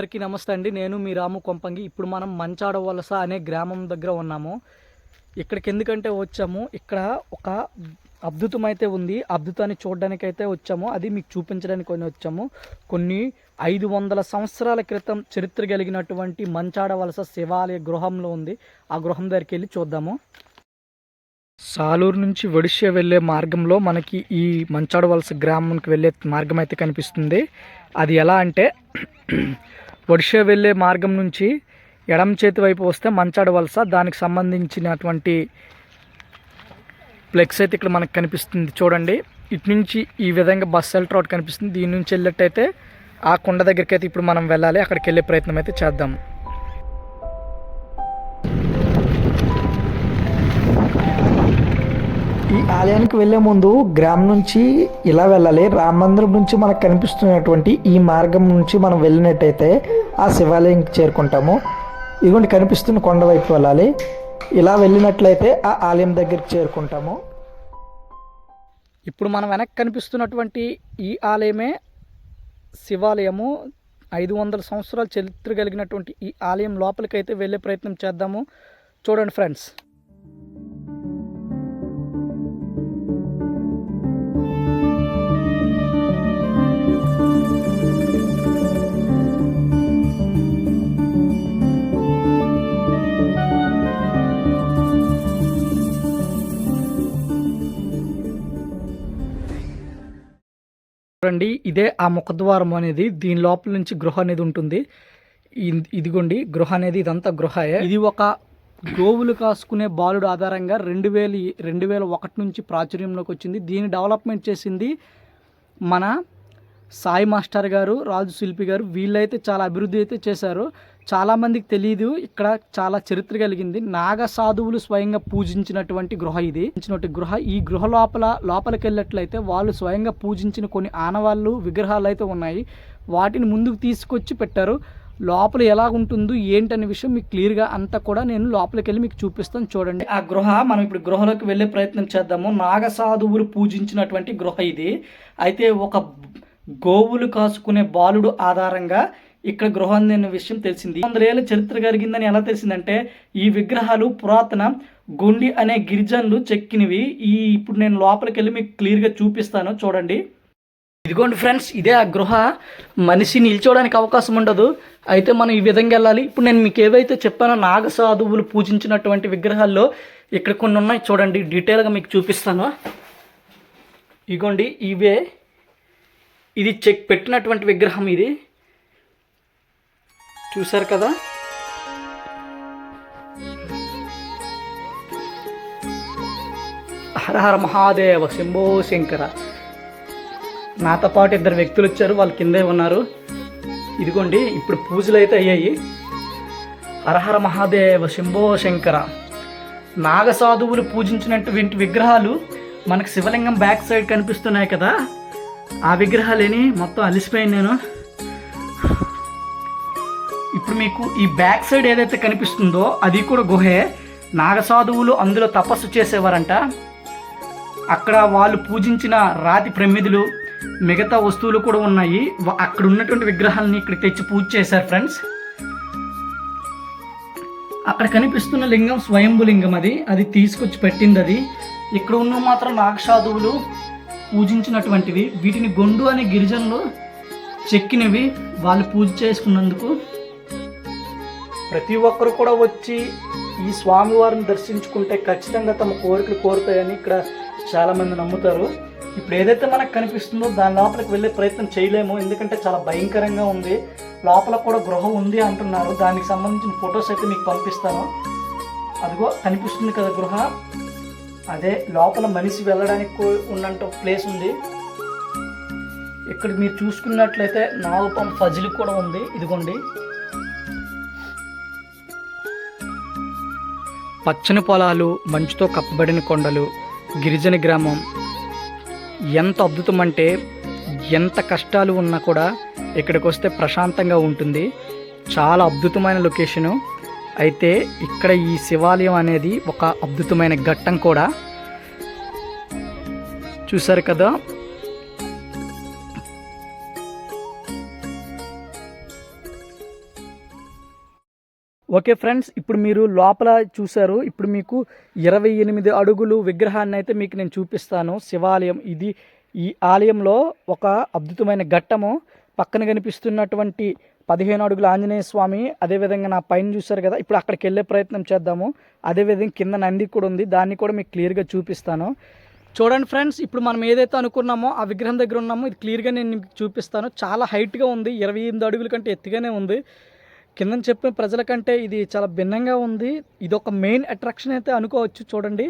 అందరికీ నమస్తే అండి. నేను మీ రాము కొంపంగి. ఇప్పుడు మనం మంచాడ వలస అనే గ్రామం దగ్గర ఉన్నాము. ఇక్కడికి ఎందుకంటే వచ్చాము? ఇక్కడ ఒక అద్భుతం అయితే ఉంది. అద్భుతాన్ని చూడడానికి అయితే వచ్చాము. అది మీకు చూపించడానికి కొన్ని వచ్చాము. కొన్ని ఐదు వందల సంవత్సరాల క్రితం చరిత్ర కలిగినటువంటి మంచాడ వలస శివాలయ గృహంలో ఉంది. ఆ గృహం దగ్గరికి వెళ్ళి చూద్దాము. సాలూరు నుంచి ఒడిషా వెళ్ళే మార్గంలో మనకి ఈ మంచాడ వలస గ్రామంకి వెళ్ళే మార్గం అయితే కనిపిస్తుంది. అది ఎలా అంటే ఒడిషా వెళ్ళే మార్గం నుంచి ఎడమ చేతి వైపు వస్తే మంచాడ వలస. దానికి సంబంధించినటువంటి ఫ్లెక్స్ అయితే ఇక్కడ మనకు కనిపిస్తుంది. చూడండి. ఇటు నుంచి ఈ విధంగా బస్ సెల్టర్ రోడ్ కనిపిస్తుంది. దీని నుంచి వెళ్ళినట్టయితే ఆ కొండ దగ్గరికి అయితే ఇప్పుడు మనం వెళ్ళాలి. అక్కడికి వెళ్ళే ప్రయత్నం అయితే చేద్దాం. ఈ ఆలయానికి వెళ్ళే ముందు గ్రామం నుంచి ఇలా వెళ్ళాలి. రామ మందిరం నుంచి మనకు కనిపిస్తున్నటువంటి ఈ మార్గం నుంచి మనం వెళ్ళినట్టయితే ఆ శివాలయంకి చేరుకుంటాము. ఇదిగోండి కనిపిస్తున్న కొండ వైపు వెళ్ళాలి. ఇలా వెళ్ళినట్లయితే ఆ ఆలయం దగ్గరికి చేరుకుంటాము. ఇప్పుడు మనం వెనక్కి కనిపిస్తున్నటువంటి ఈ ఆలయమే శివాలయము. ఐదు వందల సంవత్సరాల చరిత్ర కలిగినటువంటి ఈ ఆలయం లోపలికైతే వెళ్ళే ప్రయత్నం చేద్దాము. చూడండి ఫ్రెండ్స్. చూడండి ఇదే ఆ ముఖద్వారం అనేది దీని లోపల నుంచి గృహ అనేది ఉంటుంది. ఇదిగోండి గృహ అనేది ఇదంతా గృహయే. ఇది ఒక గోవులు కాసుకునే బాలుడు ఆధారంగా రెండు వేల రెండు వేల ఒకటి నుంచి ప్రాచుర్యంలోకి వచ్చింది. దీన్ని డెవలప్మెంట్ చేసింది మన సాయి మాస్టర్ గారు రాజు శిల్పి గారు. వీళ్ళైతే చాలా అభివృద్ధి అయితే చేశారు. చాలామందికి తెలియదు ఇక్కడ చాలా చరిత్ర కలిగింది. నాగ సాధువులు స్వయంగా పూజించినటువంటి గృహ ఇది. గృహ. ఈ గృహ లోపల లోపలికి వెళ్ళినట్లయితే వాళ్ళు స్వయంగా పూజించిన కొన్ని ఆనవాళ్ళు విగ్రహాలు అయితే ఉన్నాయి. వాటిని ముందుకు తీసుకొచ్చి పెట్టారు. లోపల ఎలా ఉంటుందో ఏంటనే విషయం మీకు క్లియర్గా అంతా కూడా నేను లోపలికి వెళ్ళి మీకు చూపిస్తాను చూడండి. ఆ గృహ మనం ఇప్పుడు గృహలోకి వెళ్ళే ప్రయత్నం చేద్దాము. నాగ సాధువులు పూజించినటువంటి గృహ ఇది. అయితే ఒక గోవులు కాసుకునే బాలుడు ఆధారంగా ఇక్కడ గృహం అనే విషయం తెలిసింది. వందలేళ్ళ చరిత్ర కలిగిందని ఎలా తెలిసిందంటే ఈ విగ్రహాలు పురాతన గుండి అనే గిరిజనులు చెక్కినవి. ఈ ఇప్పుడు నేను లోపలికి వెళ్ళి మీకు క్లియర్గా చూపిస్తాను. చూడండి. ఇదిగోండి ఫ్రెండ్స్ ఇదే ఆ గృహ. మనిషి నిల్చోవడానికి అవకాశం ఉండదు. అయితే మనం ఈ విధంగా వెళ్ళాలి. ఇప్పుడు నేను మీకు ఏవైతే చెప్పానో నాగ సాధువులు పూజించినటువంటి విగ్రహాల్లో ఇక్కడ కొన్ని ఉన్నాయి. చూడండి డీటెయిల్గా మీకు చూపిస్తాను. ఇగోండి ఇవే. ఇది చెక్ పెట్టినటువంటి విగ్రహం ఇది. చూశారు కదా? హర హర మహాదేవ శంభో శంకర. నాతో పాటు ఇద్దరు వ్యక్తులు వచ్చారు వాళ్ళు కిందే ఉన్నారు. ఇదిగోండి ఇప్పుడు పూజలు అయితే అయ్యాయి. హరహర మహాదేవ శంభో శంకర. నాగసాధువులు పూజించినటువంటి విగ్రహాలు మనకు శివలింగం బ్యాక్ సైడ్ కనిపిస్తున్నాయి కదా? ఆ విగ్రహాలేని మొత్తం అలిసిపోయాను నేను. ఇప్పుడు మీకు ఈ బ్యాక్ సైడ్ ఏదైతే కనిపిస్తుందో అది కూడా గుహే. నాగసాధువులు అందులో తపస్సు చేసేవారంట. అక్కడ వాళ్ళు పూజించిన రాతి ప్రమిదులు మిగతా వస్తువులు కూడా ఉన్నాయి. అక్కడ ఉన్నటువంటి విగ్రహాలని ఇక్కడ తెచ్చి పూజ చేశారు ఫ్రెండ్స్. అక్కడ కనిపిస్తున్న లింగం స్వయంభు లింగం అది. అది తీసుకొచ్చి పెట్టింది అది. ఇక్కడ ఉన్న మాత్రం నాగసాధువులు పూజించినటువంటివి. వీటిని గొండు అనే గిరిజనులు చెక్కినవి. వాళ్ళు పూజ చేసుకున్నందుకు ప్రతి ఒక్కరు కూడా వచ్చి ఈ స్వామివారిని దర్శించుకుంటే ఖచ్చితంగా తమ కోరికలు కోరుతాయని ఇక్కడ చాలామంది నమ్ముతారు. ఇప్పుడు ఏదైతే మనకు కనిపిస్తుందో దాని లోపలికి వెళ్ళే ప్రయత్నం చేయలేము. ఎందుకంటే చాలా భయంకరంగా ఉంది. లోపల కూడా గృహ ఉంది అంటున్నారు. దానికి సంబంధించిన ఫొటోస్ అయితే మీకు పంపిస్తాను. అదిగో కనిపిస్తుంది కదా గృహ. అదే లోపల మనిషి వెళ్ళడానికి ఉన్నంత ప్లేస్ ఉంది. ఇక్కడ మీరు చూసుకున్నట్లయితే నాగపం ఫజిల్ కూడా ఉంది. ఇదిగోండి. పచ్చని పొలాలు మంచుతో కప్పబడిన కొండలు గిరిజన గ్రామం. ఎంత అద్భుతం అంటే ఎంత కష్టాలు ఉన్నా కూడా ఇక్కడికి వస్తే ప్రశాంతంగా ఉంటుంది. చాలా అద్భుతమైన లొకేషను. అయితే ఇక్కడ ఈ శివాలయం అనేది ఒక అద్భుతమైన ఘట్టం కూడా. చూసారు కదా? ఓకే ఫ్రెండ్స్ ఇప్పుడు మీరు లోపల చూశారు. ఇప్పుడు మీకు ఇరవై ఎనిమిది అడుగులు విగ్రహాన్ని అయితే మీకు నేను చూపిస్తాను. శివాలయం ఇది. ఈ ఆలయంలో ఒక అద్భుతమైన ఘట్టము. పక్కన కనిపిస్తున్నటువంటి పదిహేను అడుగుల ఆంజనేయ స్వామి అదేవిధంగా నా పైన చూశారు కదా ఇప్పుడు అక్కడికి వెళ్ళే ప్రయత్నం చేద్దాము. అదేవిధంగా కింద నంది కూడా ఉంది. దాన్ని కూడా మీకు క్లియర్గా చూపిస్తాను. చూడండి ఫ్రెండ్స్ ఇప్పుడు మనం ఏదైతే అనుకున్నామో ఆ విగ్రహం దగ్గర ఉన్నామో ఇది క్లియర్గా నేను మీకు చూపిస్తాను. చాలా హైట్గా ఉంది. ఇరవై ఎనిమిది అడుగుల కంటే ఎత్తుగానే ఉంది. కింద చెప్పిన ప్రజల కంటే ఇది చాలా భిన్నంగా ఉంది. ఇది ఒక మెయిన్ అట్రాక్షన్ అయితే అనుకోవచ్చు చూడండి.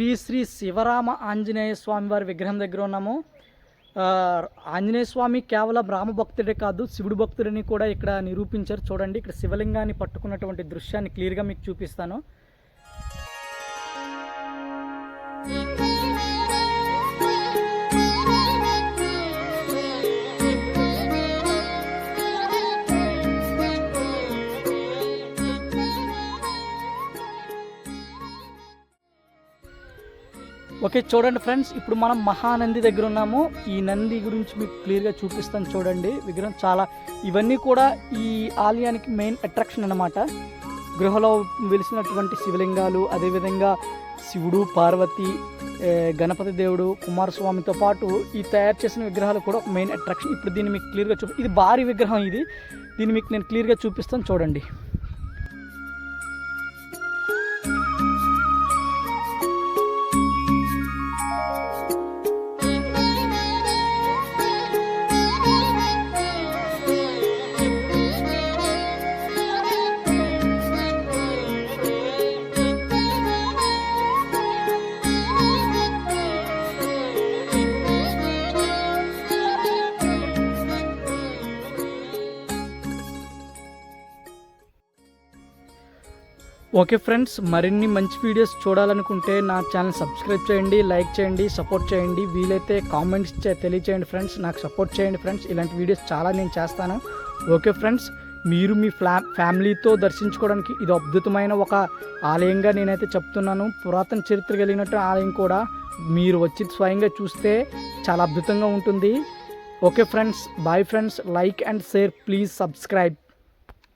శ్రీ శ్రీ శివరామ ఆంజనేయ స్వామి వారి విగ్రహం దగ్గర ఉన్నాము. ఆంజనేయ స్వామి కేవలం రామ భక్తుడే కాదు శివుడు భక్తుడిని కూడా ఇక్కడ నిరూపించారు. చూడండి ఇక్కడ శివలింగాన్ని పట్టుకున్నటువంటి దృశ్యాన్ని క్లియర్గా మీకు చూపిస్తాను. ఓకే చూడండి ఫ్రెండ్స్ ఇప్పుడు మనం మహానంది దగ్గర ఉన్నాము. ఈ నంది గురించి మీకు క్లియర్గా చూపిస్తాను చూడండి. విగ్రహం చాలా ఇవన్నీ కూడా ఈ ఆలయానికి మెయిన్ అట్రాక్షన్ అన్నమాట. గృహలో వెలిసినటువంటి శివలింగాలు అదేవిధంగా శివుడు పార్వతి గణపతి దేవుడు కుమారస్వామితో పాటు ఈ తయారు చేసిన విగ్రహాలు కూడా మెయిన్ అట్రాక్షన్. ఇప్పుడు దీన్ని మీకు క్లియర్గా చూపి ఇది భారీ విగ్రహం ఇది. దీన్ని మీకు నేను క్లియర్గా చూపిస్తాను చూడండి. ఓకే ఫ్రెండ్స్ మరిన్ని మంచి వీడియోస్ చూడాలనుకుంటే నా ఛానల్ సబ్స్క్రైబ్ చేయండి లైక్ చేయండి సపోర్ట్ చేయండి. వీలైతే కామెంట్స్ చే తెలియచేయండి ఫ్రెండ్స్ నాకు సపోర్ట్ చేయండి ఫ్రెండ్స్. ఇలాంటి వీడియోస్ చాలా నేను చేస్తాను. ఓకే ఫ్రెండ్స్ మీరు మీ ఫ్లా ఫ్యామిలీతో దర్శించుకోవడానికి ఇది అద్భుతమైన ఒక ఆలయంగా నేనైతే చెప్తున్నాను. పురాతన చరిత్ర కలిగినట్టు ఆలయం కూడా మీరు వచ్చి స్వయంగా చూస్తే చాలా అద్భుతంగా ఉంటుంది. Okay friends bye friends like and share please subscribe.